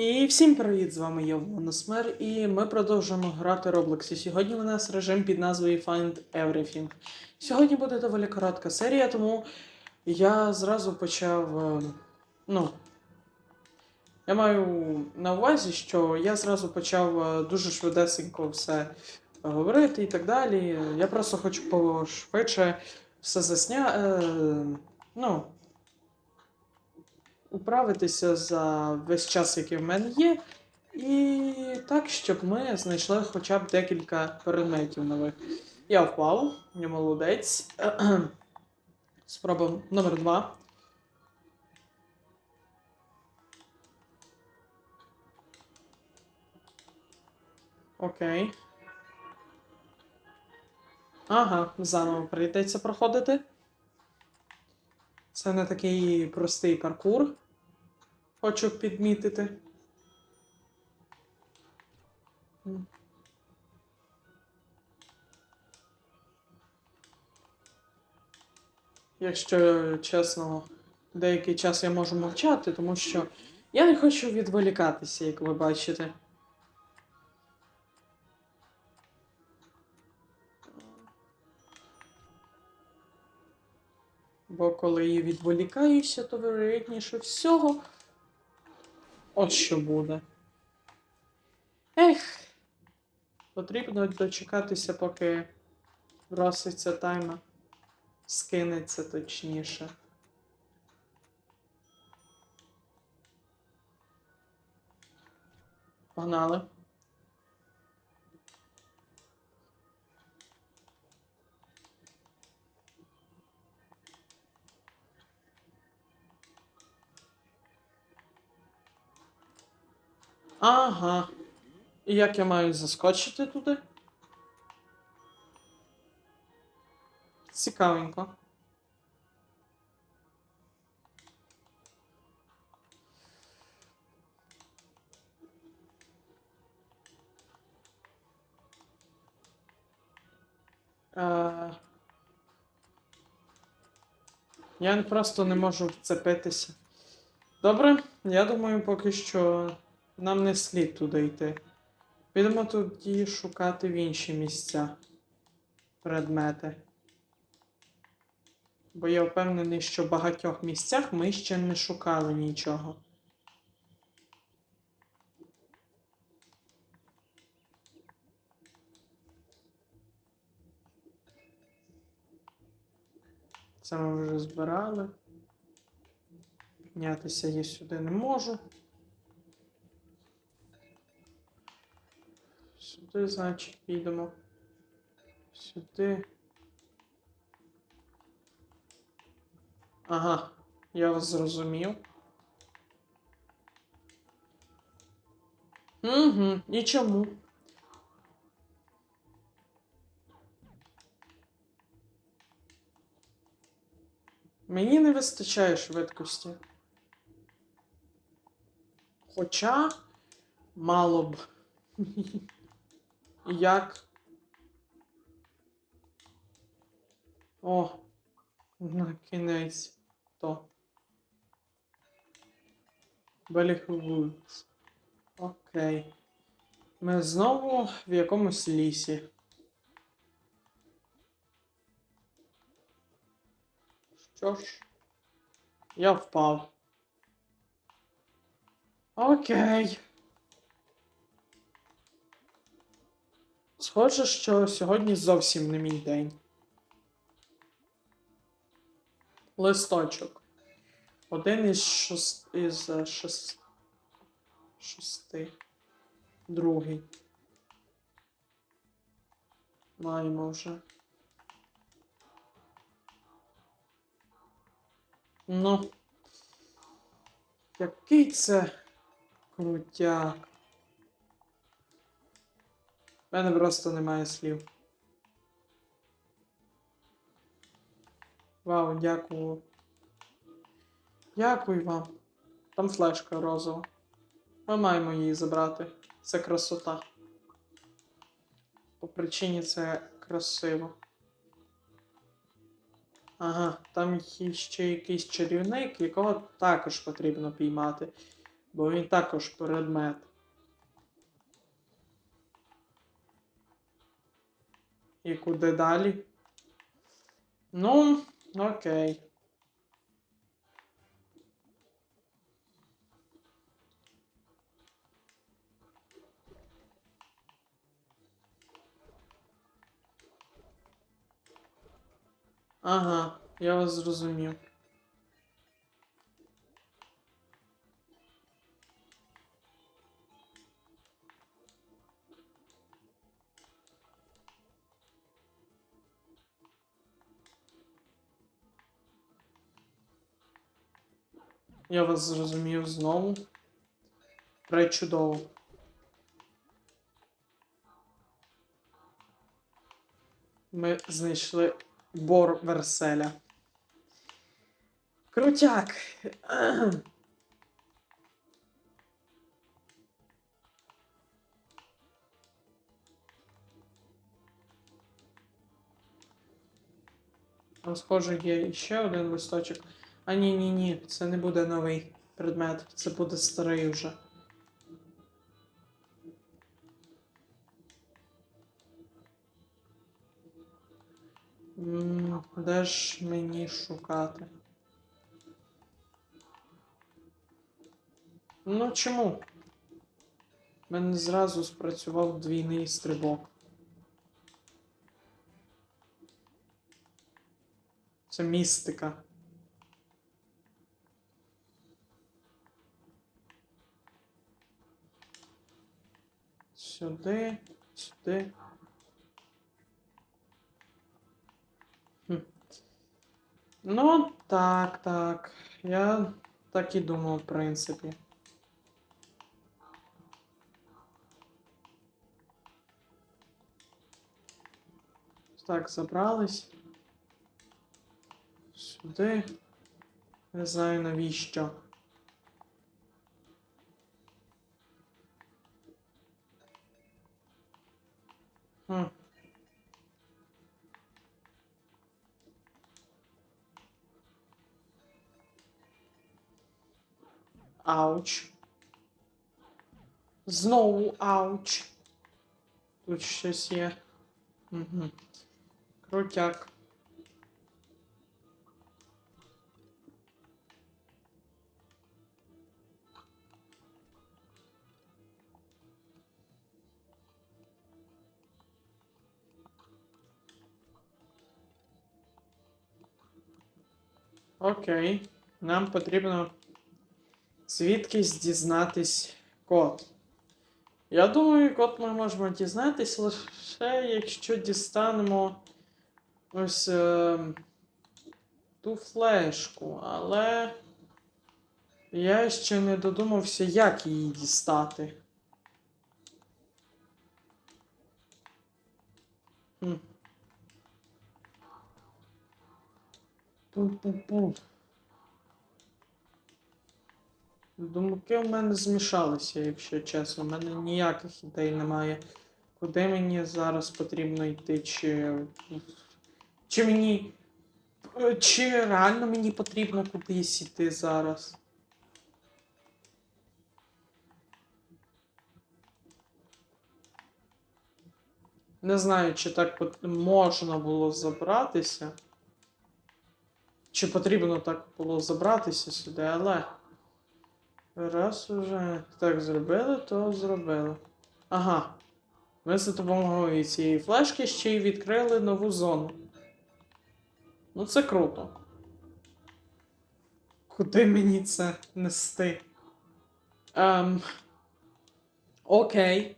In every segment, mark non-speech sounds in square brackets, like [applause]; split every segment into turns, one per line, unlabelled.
І всім привіт! З вами я Воносмер, і ми продовжуємо грати Roblox. І сьогодні у нас режим під назвою Find Everything. Сьогодні буде доволі коротка серія, тому я зразу почав. е, Ну. Я маю на увазі, що я зразу почав е, дуже швидесенько все говорити і так далі. Я просто хочу пошвидше все засня. Е, ну, управитися за весь час, який в мене є, і так, щоб ми знайшли хоча б декілька предметів нових. Я впав, я молодець. [clears throat] Спроба номер два. Окей. Ага, заново прийдеться проходити. Це не такий простий паркур. Хочу підмітити. Якщо чесно, деякий час я можу мовчати, тому що я не хочу відволікатися, як ви бачите. Бо коли я відволікаюся, то вероятніше всього. От що буде. Ех. Потрібно дочекатися, поки вроситься тайма. Скинеться точніше. Погнали. Ага. І як я маю заскочити туди? Цікавенько. Е... Я просто не можу вцепитися. Добре, я думаю, поки що нам не слід туди йти. Підемо тоді шукати в інші місця предмети. Бо я впевнений, що в багатьох місцях ми ще не шукали нічого. Це ми вже збирали. Піднятися я сюди не можу. Сюди, значить, підемо. Сюди. Ага, я вас зрозумів. Угу, і чому? Мені не вистачає швидкості. Хоча мало б. [laughs] Як? О, на кінець то. Беліхвудс. Окей. Ми знову в якомусь лісі. Що ж, я впав. Окей. Схоже, що сьогодні зовсім не мій день. Листочок. Один із шост... із е, шести. Другий. Маємо вже. Ну. Який це крутяк. У мене просто немає слів. Вау, дякую. Дякую вам. Там флешка розова. Ми маємо її забрати. Це красота. По причині це красиво. Ага, там ще якийсь чарівник, якого також потрібно піймати. Бо він також предмет. І куди далі? Ну, окей. Ага, я вас зрозумів. Я вас зрозумів знову. Пречудово. Ми знайшли бор Верселя. Крутяк. Там, схоже, є ще один листочок. А ні, ні, ні, це не буде новий предмет, це буде старий вже. М, Де ж мені шукати? Ну чому? Мене зразу спрацював двійний стрибок. Це містика. Сюди, сюди. Хм. Ну, так, так. Я так і думав, в принципі. Так, забрались. Сюди. Не знаю навіщо. Ауч. Знову ауч. Тут щось є. Угу. Крутяк. Окей. Нам потрібно звідкись дізнатись код. Я думаю, код ми можемо дізнатись лише якщо дістанемо ось е, ту флешку, але я ще не додумався, як її дістати. Пу-пу-пу. Думки в мене змішалися, якщо чесно. У мене ніяких ідей немає. Куди мені зараз потрібно йти, чи. Чи мені. Чи реально мені потрібно кудись йти зараз? Не знаю, чи так можна було забратися. Чи потрібно так було забратися сюди, але. Раз уже так зробили, то зробили. Ага. Ми за допомогою цієї флешки ще й відкрили нову зону. Ну це круто. Куди мені це нести? Ем. Окей.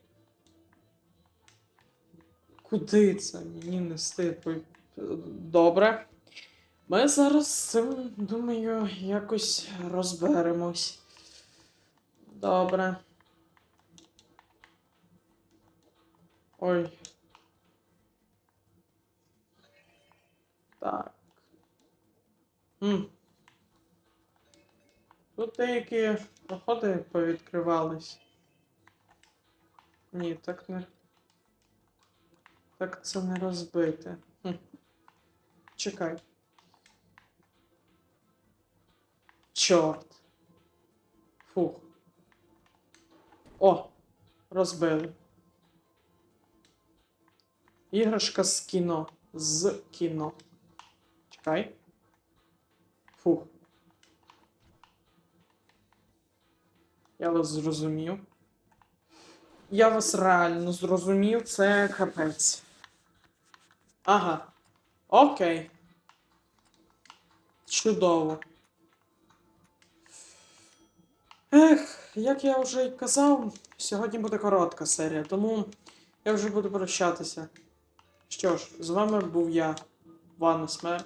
Куди це мені нести? Добре. Ми зараз з цим, думаю, якось розберемось. Добре. Ой. Так. М. Тут деякі проходи повідкривались. Ні, так не. Так це не розбите. Хм. Чекай. Чорт. Фух. О! Розбили. Іграшка з кіно. З кіно. Чекай. Фух. Я вас зрозумів. Я вас реально зрозумів, це капець. Ага. Окей. Чудово. Як я вже й казав, сьогодні буде коротка серія, тому я вже буду прощатися. Що ж, з вами був я, Ванна Смер.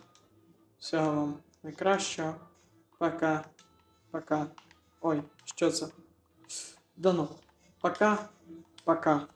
Всього вам найкращого. Пока. Пока. Ой, що це? Да ну. Пока. Пока.